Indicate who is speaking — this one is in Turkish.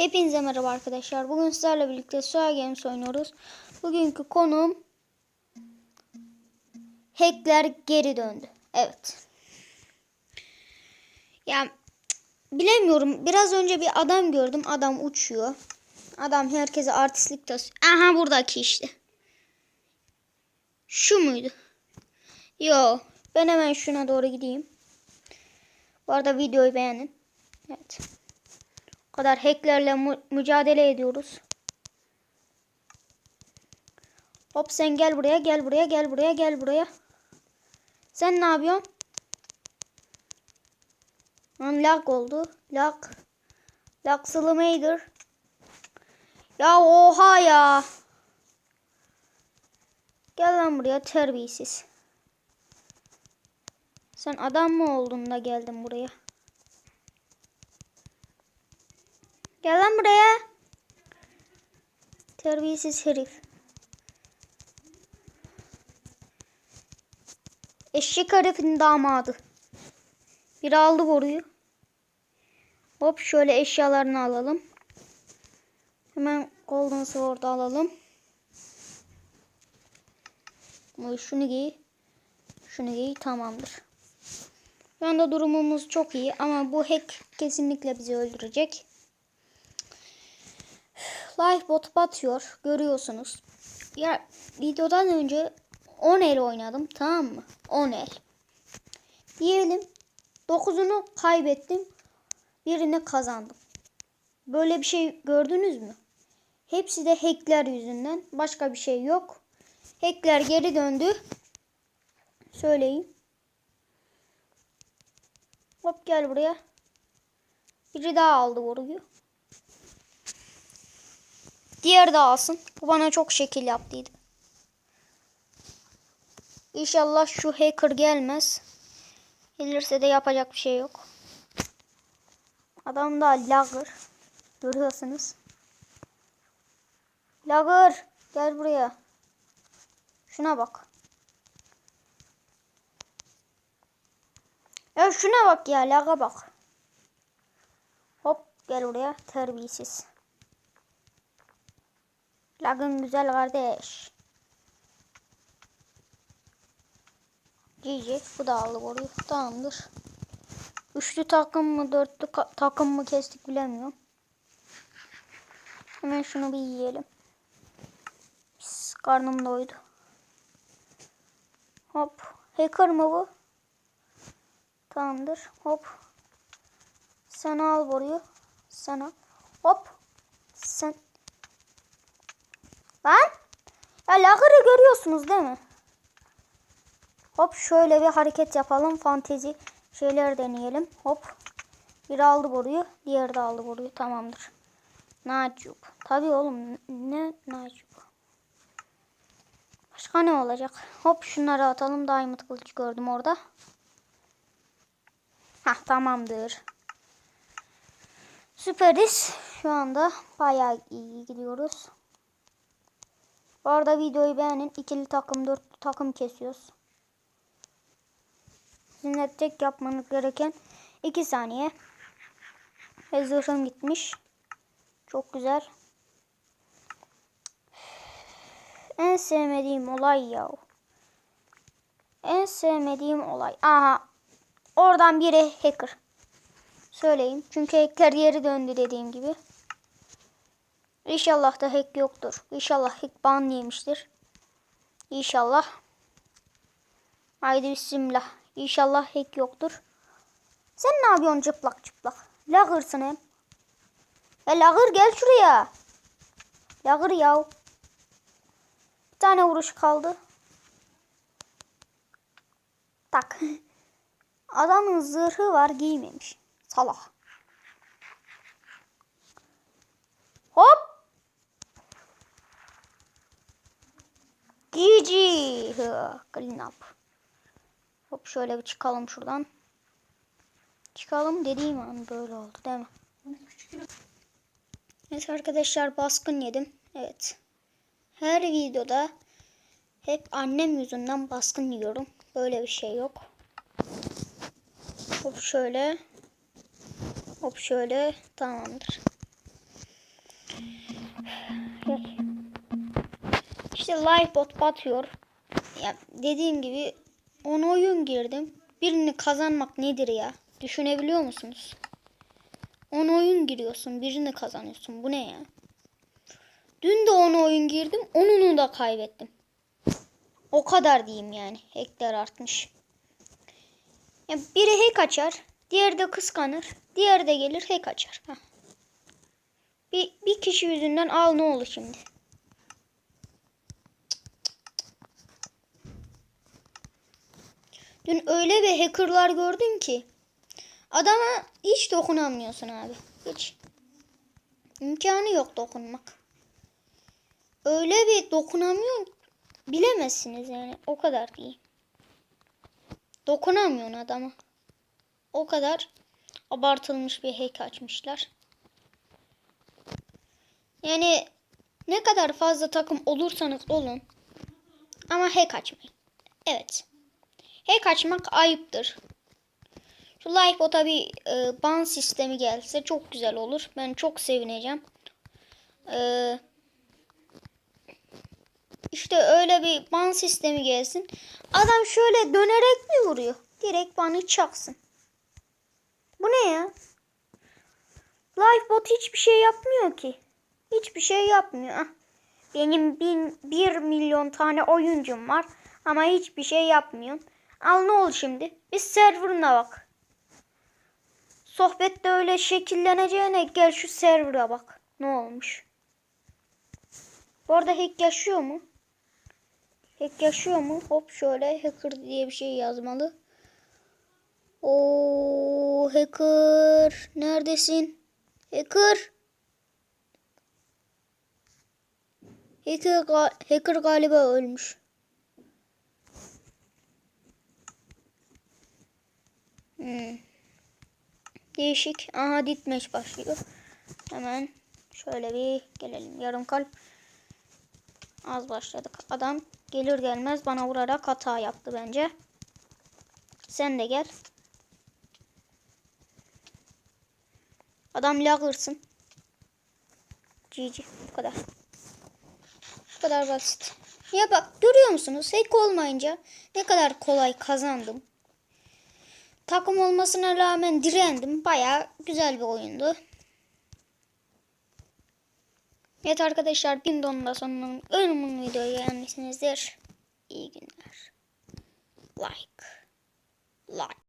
Speaker 1: Hepinize merhaba arkadaşlar. Bugün sizlerle birlikte Suya Games oynuyoruz. Bugünkü konum Hackler geri döndü. Evet. Ya bilemiyorum. Biraz önce bir adam gördüm. Adam uçuyor. Adam herkese artistlik tas. Aha buradaki işte. Şu muydu? Yo. Ben hemen şuna doğru gideyim. Bu arada videoyu beğenin. Evet. Kadar hacklerle mu- mücadele ediyoruz. Hop sen gel buraya, gel buraya, gel buraya, gel buraya. Sen ne yapıyorsun? Lan oldu. Lag. Lag sılımıydır. Ya oha ya. Gel lan buraya terbiyesiz. Sen adam mı oldun da geldin buraya? Gel lan buraya. Terbiyesiz herif. Eşek herifin damadı. Biri aldı boruyu. Hop şöyle eşyalarını alalım. Hemen Golden Sword alalım. Şunu giy. Şunu giy tamamdır. Şu anda durumumuz çok iyi ama bu hack kesinlikle bizi öldürecek. Lifebot batıyor. Görüyorsunuz. Ya videodan önce 10 el oynadım. Tamam mı? 10 el. Diyelim 9'unu kaybettim. Birini kazandım. Böyle bir şey gördünüz mü? Hepsi de hackler yüzünden. Başka bir şey yok. Hackler geri döndü. Söyleyeyim. Hop gel buraya. Biri daha aldı vuruyu. Diğer de alsın. Bu bana çok şekil yaptıydı. İnşallah şu hacker gelmez. Gelirse de yapacak bir şey yok. Adam da lagır. Görüyorsunuz. Lagır. Gel buraya. Şuna bak. Ya şuna bak ya. Laga bak. Hop gel buraya. Terbiyesiz. Lagın güzel kardeş. GG. Bu da aldı vuruyor. Tamamdır. Üçlü takım mı dörtlü takım mı kestik bilemiyorum. Hemen şunu bir yiyelim. Pis, karnım doydu. Hop. Hacker mı bu? Tamamdır. Hop. Sen al boruyu. Sen al. Hop. Sen. Lan. Ya lagırı görüyorsunuz değil mi? Hop şöyle bir hareket yapalım. Fantezi şeyler deneyelim. Hop. Biri aldı boruyu. Diğeri de aldı boruyu. Tamamdır. Nacuk. Tabii oğlum. Ne nacuk. Başka ne olacak? Hop şunları atalım. Diamond kılıç gördüm orada. Hah tamamdır. Süperiz. Şu anda bayağı iyi gidiyoruz. Bu arada videoyu beğenin. İkili takım, dörtlü takım kesiyoruz. Sizinle tek yapmanız gereken 2 saniye. Ve zırhım gitmiş. Çok güzel. En sevmediğim olay ya. En sevmediğim olay. Aha. Oradan biri hacker. Söyleyeyim. Çünkü hackler yeri döndü dediğim gibi. İnşallah da hack yoktur. İnşallah hack ban yemiştir. İnşallah. Haydi bismillah. İnşallah hack yoktur. Sen ne yapıyorsun çıplak çıplak? Lagırsın hem. E lagır gel şuraya. Lagır yav. Bir tane vuruş kaldı. Tak. Adamın zırhı var giymemiş. Salak. Hop. GG. Clean up. Hop şöyle bir çıkalım şuradan. Çıkalım dediğim an böyle oldu değil mi? Evet arkadaşlar baskın yedim. Evet. Her videoda hep annem yüzünden baskın yiyorum. Böyle bir şey yok. Hop şöyle. Hop şöyle. Tamamdır. İşte Lifebot batıyor. Ya dediğim gibi 10 oyun girdim. Birini kazanmak nedir ya? Düşünebiliyor musunuz? 10 oyun giriyorsun, birini kazanıyorsun. Bu ne ya? Dün de 10 oyun girdim, 10'unu da kaybettim. O kadar diyeyim yani. Hackler artmış. Ya biri hack açar, diğeri de kıskanır, diğeri de gelir hack açar. Bir, bir kişi yüzünden al ne oldu şimdi? Dün öyle bir hackerlar gördüm ki adama hiç dokunamıyorsun abi. Hiç. İmkanı yok dokunmak. Öyle bir dokunamıyor bilemezsiniz yani o kadar değil. Dokunamıyorsun adama. O kadar abartılmış bir hack açmışlar. Yani ne kadar fazla takım olursanız olun ama hack açmayın. Evet. Hack açmak ayıptır. Şu Lifebot'a bir e, ban sistemi gelse çok güzel olur. Ben çok sevineceğim. Eee işte öyle bir ban sistemi gelsin. Adam şöyle dönerek mi vuruyor? Direkt banı çaksın. Bu ne ya? Lifebot hiçbir şey yapmıyor ki. Hiçbir şey yapmıyor. Ah, Benim bin, bir milyon tane oyuncum var. Ama hiçbir şey yapmıyorsun. Al ne oldu şimdi? Bir serverına bak. Sohbette öyle şekilleneceğine gel şu server'a bak. Ne olmuş? Bu arada hack yaşıyor mu? Hack yaşıyor mu? Hop şöyle hacker diye bir şey yazmalı. O hacker neredesin? Hacker. Hacker, hacker galiba ölmüş. Hmm. Değişik. Aha ditmeş başlıyor. Hemen şöyle bir gelelim. Yarım kalp. Az başladık. Adam gelir gelmez bana vurarak hata yaptı bence. Sen de gel. Adam lagırsın. GG. Bu kadar. Bu kadar basit. Ya bak görüyor musunuz? Hack olmayınca ne kadar kolay kazandım. Takım olmasına rağmen direndim. Baya güzel bir oyundu. Evet arkadaşlar bin donla sonunun önümün videoyu beğenmişsinizdir. İyi günler. Like. Like.